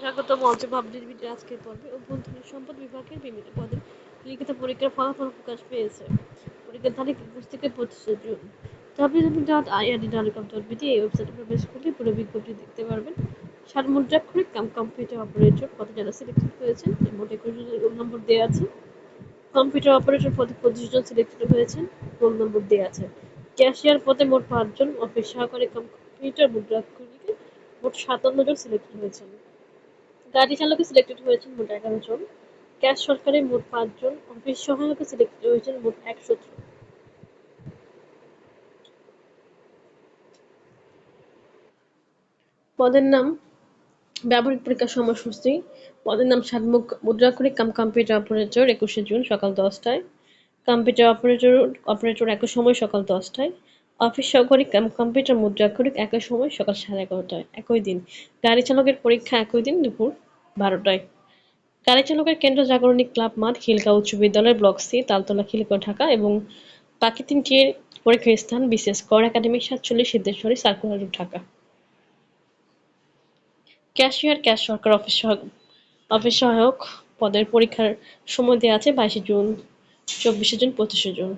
স্বাগত মঞ্চ ভিডিও আজকের পর্বে। অভ্যন্তরীণ সম্পদ বিভাগের বিভিন্ন পদে লিখিত পরীক্ষার ফলাফল প্রকাশ পেয়েছে। পরীক্ষার তারিখ একুশ থেকে পঁচিশে জুন। নম্বর দেওয়া আছে। কম্পিউটার অপারেটর রোল নম্বর দেওয়া আছে। ক্যাশিয়ার পদে মোট পাঁচজন অফিস সহকারী কাম কম্পিউটার মুদ্রাক্ষরিকে মোট সাতান্ন জন সিলেক্টেড হয়েছেন। গাড়ি চালকে সিলেক্টেড হয়েছেন মোট এগারো জন। ক্যাশ সরকারি মোট পাঁচজন অফিস সহায়কে সিলেক্টেড হয়েছেন মোট একশো জন। পদের নাম ব্যবহারিক পরীক্ষার সময়সূচি। পদের নাম সাতমুখ মুদ্রাক্ষরিক কাম কম্পিউটার অপারেটর একুশে জুন সকাল দশটায়। কম্পিউটার অপারেটর অপারেটর একই সময় সকাল দশটায়। অফিস সহকারী কাম, কম্পিউটার মুদ্রাক্ষরিক একই সময় সকাল সাড়ে এগারোটায়, একই দিন। গাড়ি চালকের পরীক্ষা একই দিন দুপুর বারোটায়। গাড়ি চালকের কেন্দ্র জাগরণী ক্লাব মাঠ খিলকা উচ্চ বিদ্যালয়ের ব্লক সি, তালতলা খিলকা ঢাকা এবং বাকি তিনটির পরীক্ষার স্থান, বিশেষ কর একাডেমি সাতচল্লিশ, Siddheswari, circular Dhaka. Cashier cash সরকার অফিস অফিস সহায়ক পদের পরীক্ষার সময় দেওয়া আছে বাইশে জুন, চব্বিশে জুন, পঁচিশে জুন।